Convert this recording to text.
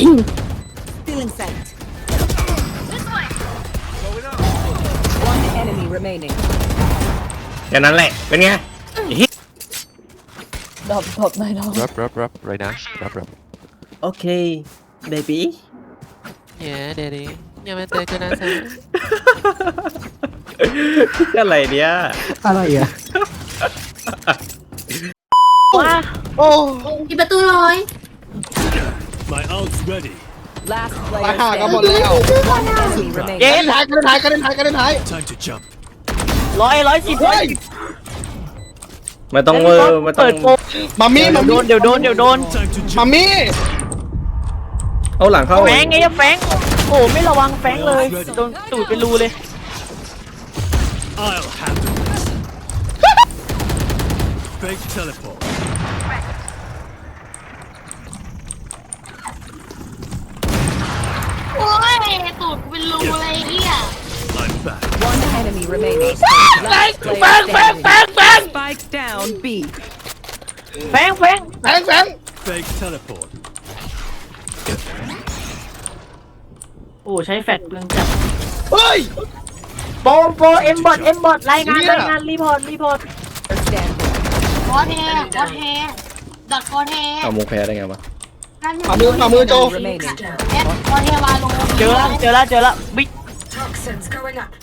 Feeling sight. One enemy remaining. แค่นั้นแหละ เป็นไงไอ้เหี้ยดรอปดรอปหน่อยดรอป Rub, rub, rub, right now. Rub, rub. โอเค เบบี้ Yeah, daddy. Yeah, man, take it out. อะไรเนี่ย อะไรอะว้าโอ้ปิดประตูเลย My ult's ready. Last ตาย player ห่ากันหมด standing. แล้ว One enemy remaining. กระเด็นท้ายกระเด็นท้ายกระเด็นท้ายกระเด็นท้าย Time to jump. ร้อยร้อยสิบร้อเฮ้ยยสิบไม่ต้องเวอร์ไม่ต้อเปิงดโปรมามี่มาเดี๋ยวโดมี่นเดี๋ยวโดนเดี๋ยวโดน Time to มา jump. มี่เอาหลังเข้าแฟงไงแฟงโอ้ไม่ระวังแฟงเลยโดนตูดเป็นรูเลย I'll handle this. Fake teleport. One enemy remaining. Last player แฟงแฟงแฟ standing. งแฟง Spike down B. แฟงแฟงแฟงแฟง Fake teleport. โอ้ใช้แฟดเปลืองจัดเฮ้ย โปรโปรเอ็มบอทเอ็มบอทรายงานเหี้ยรายงานรีพอร์ตรีพอร์ต Standing. คอเทคอเทดักคอเทเอามุกแพ้ได้ไงวะนั่นฝ่ามือฝ่ามือโจ Remaining. เอสคอเทวาโลเจอแล้วเจอแล้วเจอแล้วบิ๊ก Toxins going up.